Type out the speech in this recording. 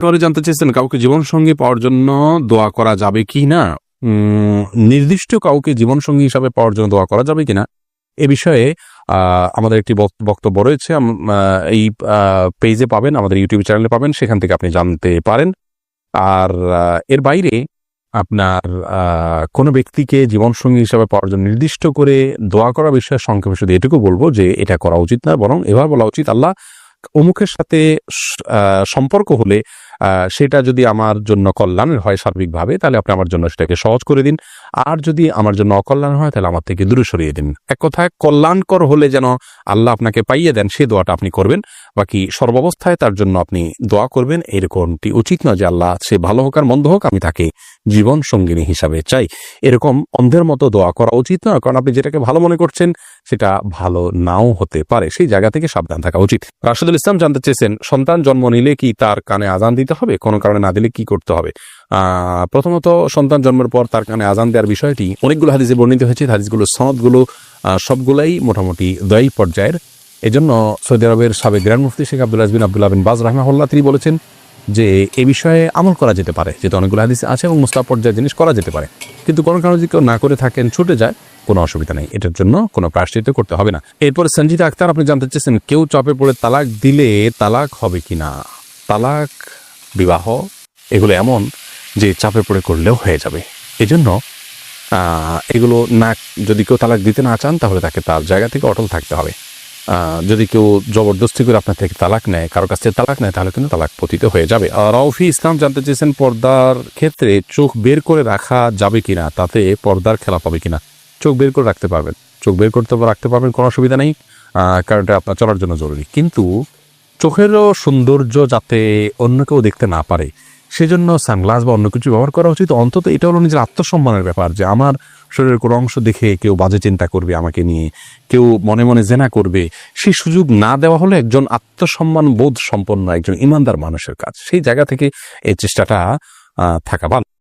পরে জানতে চেয়েছেন, কাউকে জীবন সঙ্গী পাওয়ার জন্য দোয়া করা যাবে কি না? নির্দিষ্ট কাউকে জীবন সঙ্গী হিসাবে পাওয়ার জন্য দোয়া করা যাবে কিনা এ বিষয়ে আমাদের একটি বক- বক্তব্য রয়েছে। এই পেজে পাবেন, আমাদের ইউটিউব চ্যানেলে পাবেন, সেখান থেকে আপনি জানতে পারেন। আর এর বাইরে আপনার কোনো ব্যক্তিকে জীবনসঙ্গী হিসাবে পাওয়ার জন্য নির্দিষ্ট করে দোয়া করা বিষয়ে সংক্ষেপে শুধু এটুকু বলব যে, এটা করা উচিত না, বরং এভাবে বলা উচিত, আল্লাহ অমুকের সাথে সম্পর্ক হলে সেটা যদি আমার জন্য কল্যাণের হয় সার্বিকভাবে, তাহলে আপনি আমার জন্য সেটাকে সহজ করে দিন। আর যদি আমার জন্য অকল্যাণ হয়, তাহলে আমার থেকে দূরে সরিয়ে দিন। এক কথায়, কল্যাণকর হলে যেন আল্লাহ আপনাকে পাইয়ে দেন সেই দোয়াটা আপনি করবেন। বাকি সর্বাবস্থায় তার জন্য আপনি দোয়া করবেন। এরকমটি উচিত নয় যে আল্লাহ সে ভালো হোক আর মন্দ হোক, আমি তাকে জীবন সঙ্গিনী হিসাবে চাই। এরকম অন্ধের মতো দোয়া করা উচিত নয় কারণ আপনি যেটাকে ভালো মনে করছেন, সেটা ভালো নাও হতে পারে। সেই জায়গা থেকে সাবধান থাকা উচিত। রাশেদুল ইসলাম জানতে চেয়েছেন, সন্তান জন্ম নিলে কি তার কানে আজান দিতে হবে, কোনো কারণে না দিলে কি করতে হবে? প্রথমত সন্তান জন্মের পর তার কানে আজান দেওয়ার বিষয়টি, অনেকগুলো হাদিসে বর্ণিত হয়েছে, হাদিসগুলো, সনদগুলো সবগুলাই মোটামুটি দয়ী পর্যায়ের। এজন্য সৌদি আরবের সাবেক গ্র্যান্ড মুফতি শেখ আব্দুল আজবিন আব্দুল্লাহ বিন বাজ রাহমাহুল্লাহ তিনি বলেছেন যে, এ বিষয়ে আমল করা যেতে পারে, যেহেতু অনেকগুলো হাদিস আছে এবং মুস্তাব পর্যায়ের জিনিস করা যেতে পারে। কিন্তু কোনো কারণে যদি কেউ না করে থাকেন, ছুটে যায়, কোনো অসুবিধা নেই, এটার জন্য কোনো প্রায়শ্চিত করতে হবে না। এরপরে সঞ্জিতা আক্তার আপনি জানতে চেয়েছেন কেউ চাপে পড়ে তালাক দিলে তালাক হবে কিনা? তালাক বিবাহ এগুলো এমন যে চাপে পড়ে করলেও হয়ে যাবে। এজন্য আহ, এগুলো না যদি কেউ তালাক দিতে না চান তাহলে তাকে তার জায়গা থেকে অটল থাকতে হবে। যদি কেউ জবরদস্তি করে আপনার থেকে তালাক নেয় কারও কাছ থেকে তালাক নেয় তাহলে কিন্তু তালাক পতিত হয়ে যাবে। আর রৌফি ইসলাম জানতে চেয়েছেন পর্দার ক্ষেত্রে চোখ বের করে রাখা যাবে কিনা তাতে পর্দার খেলা পাবে কিনা। চোখ বের করে রাখতে পারবেন। চোখ বের করতে রাখতে পারবেন কোনো অসুবিধা নেই। আহ, কারণ এটা আপনার চলার জন্য জরুরি। কিন্তু চোখেরও সৌন্দর্য যাতে অন্য কেউ দেখতে না পারে, সেজন্য সানগ্লাস বা অন্য কিছু ব্যবহার করা উচিত। অন্তত এটা হলো নিজের আত্মসম্মানের ব্যাপার, যে আমার শরীরের কোনো অংশ দেখে কেউ বাজে চিন্তা করবে আমাকে নিয়ে, কেউ মনে মনে জেনা করবে। সেই সুযোগ না দেওয়া হলো একজন আত্মসম্মান বোধ সম্পন্ন একজন ইমানদার মানুষের কাজ। সেই জায়গা থেকে এই চেষ্টাটা থাকা ভালো।